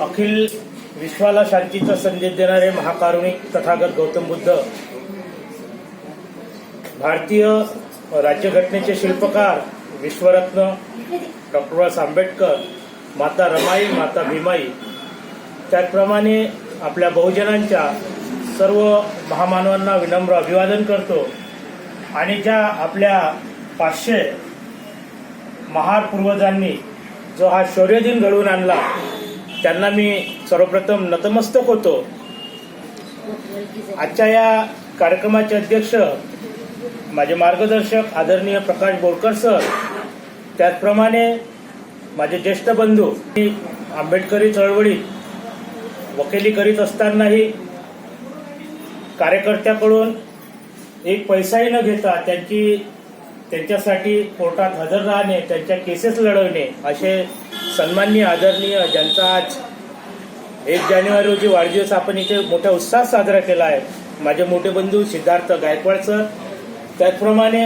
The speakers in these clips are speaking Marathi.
अखिल विश्वाला शांतीचा संदेश देणारे महाकारुणिक तथागत गौतम बुद्ध भारतीय राज्यघटनेचे शिल्पकार विश्वरत्न डॉक्टर बाबासाहेब आंबेडकर माता रमाई माता भीमाई त्याचप्रमाणे आपल्या बहुजनांच्या सर्व महामानवांना विनम्र अभिवादन करतो आणि ज्या आपल्या पाचशे महार पूर्वजांनी जो हा शौर्यदिन घडवून आणला त्यांना मी सर्वप्रथम नतमस्तक होतो. आजच्या या कार्यक्रमाचे अध्यक्ष माझे मार्गदर्शक आदरणीय प्रकाश बोरकर सर त्याचप्रमाणे माझे ज्येष्ठ बंधू आंबेडकरी चळवळीत वकिली करीत असतानाही कार्यकर्त्याकडून एक पैसाही न घेता त्यांची त्यांच्यासाठी कोर्टात हजर राहणे त्यांच्या केसेस लढवणे असे सन्माननीय आदरणीय ज्यांचा आज एक जानेवारी रोजी वाढदिवस आपण इथे मोठ्या उत्साहात साजरा केला आहे. माझे मोठे बंधू सिद्धार्थ गायकवाड सर. त्याचप्रमाणे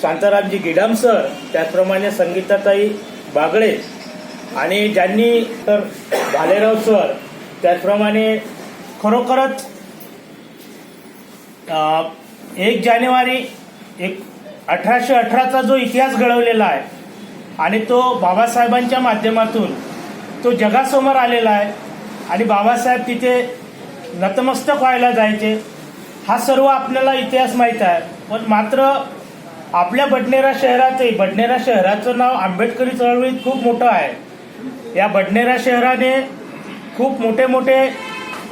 शांतारामजी गिडाम सर त्याचप्रमाणे संगीताताई बागळे आणि ज्यांनी तर भालेराव सर त्याचप्रमाणे खरोखरच एक जानेवारी एक अठराशे अठराचा जो इतिहास घडवलेला आहे आणि तो बाबासाहेबांच्या माध्यमातून तो जगासमोर आलेला आहे आणि बाबासाहेब तिथे नतमस्तक व्हायला जायचे हा सर्व आपल्याला इतिहास माहीत आहे. पण मात्र आपल्या बडनेरा शहराचे बडनेरा शहराचं नाव आंबेडकरी चळवळीत खूप मोठं आहे. या बडनेरा शहराने खूप मोठे मोठे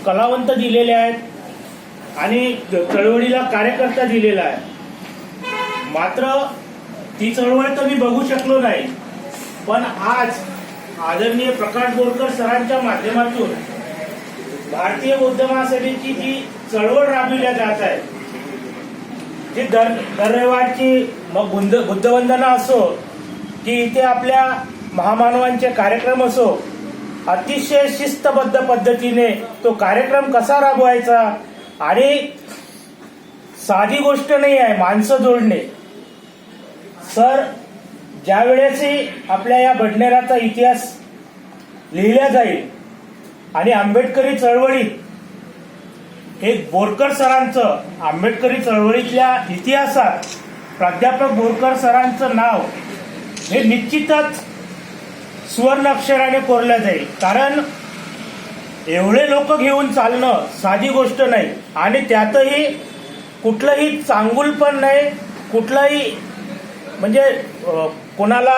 कलावंत दिलेले आहेत आणि चळवळीला कार्यकर्ता दिलेला आहे. मात्र ती चळवळ तर मी बघू शकलो नाही. पण आज आदरणीय प्रकाश बोरकर सरांच्या माध्यमातून भारतीय बौद्ध महासभेची जी चळवळ राबविल्या जात आहे जी दर दर मग बुद्धवंदना असो की इथे आपल्या महामानवांचे कार्यक्रम असो अतिशय शिस्तबद्ध पद्धतीने तो कार्यक्रम कसा राबवायचा आणि साधी गोष्ट नाही आहे माणसं जोडणे. सर ज्या वेळेसही आपल्या या बडनेराचा इतिहास लिहिला जाईल आणि आंबेडकरी चळवळीत एक बोरकर सरांचं आंबेडकरी चळवळीतल्या इतिहासात प्राध्यापक बोरकर सरांचं नाव हे निश्चितच सुवर्ण अक्षराने कोरलं जाईल. कारण एवढे लोक घेऊन चालणं साधी गोष्ट नाही. आणि त्यातही कुठलंही चांगुल पण नाही कुठलाही म्हणजे कोणाला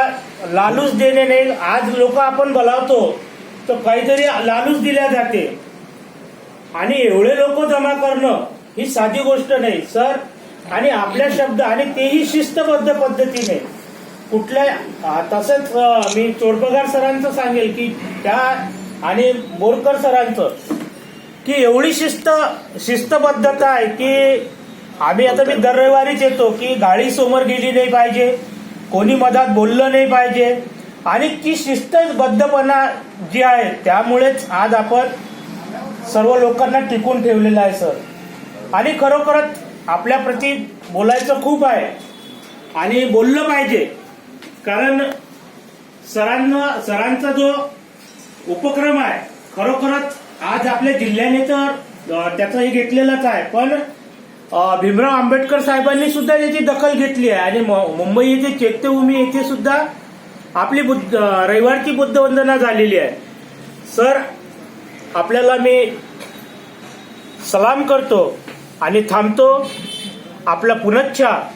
लालूच देणे नाही. आज लोक आपण बोलावतो तर काहीतरी लालूच दिल्या जाते. आणि एवढे लोक जमा करणं ही साधी गोष्ट नाही सर. आणि आपल्या शब्द आणि तेही शिस्तबद्ध पद्धतीने. कुठल्या तसंच मी चोरपगार सरांचं सांगेल की त्या आणि बोरकर सरांचं की एवढी शिस्त शिस्तबद्धता आहे की आम्ही आता मी दर रविवारीच येतो की गाडी समोर गेली नाही पाहिजे कोणी मधात बोललं नाही पाहिजे. आणि ती शिस्तबद्धपणा जी आहे त्यामुळेच आज आपण सर्व लोकांना टिकून ठेवलेलं आहे सर. आणि खरोखरच आपल्याप्रती बोलायचं खूप आहे. आणि बोललं पाहिजे कारण सरांना सरांचा जो उपक्रम आहे खरोखरच आज आपल्या जिल्ह्याने तर त्याचंही त्याचं हे घेतलेलंच आहे. पण भीमराव आंबेडकर साहेबांनी सुद्धा याची दखल घेतली आहे. आणि म- मुंबई येथे चैत्यभूमी येथे सुद्धा आपली बुद्ध रविवारची बुद्धवंदना झालेली आहे. सर आपल्याला मी सलाम करतो आणि थांबतो. आपला पुनच्छा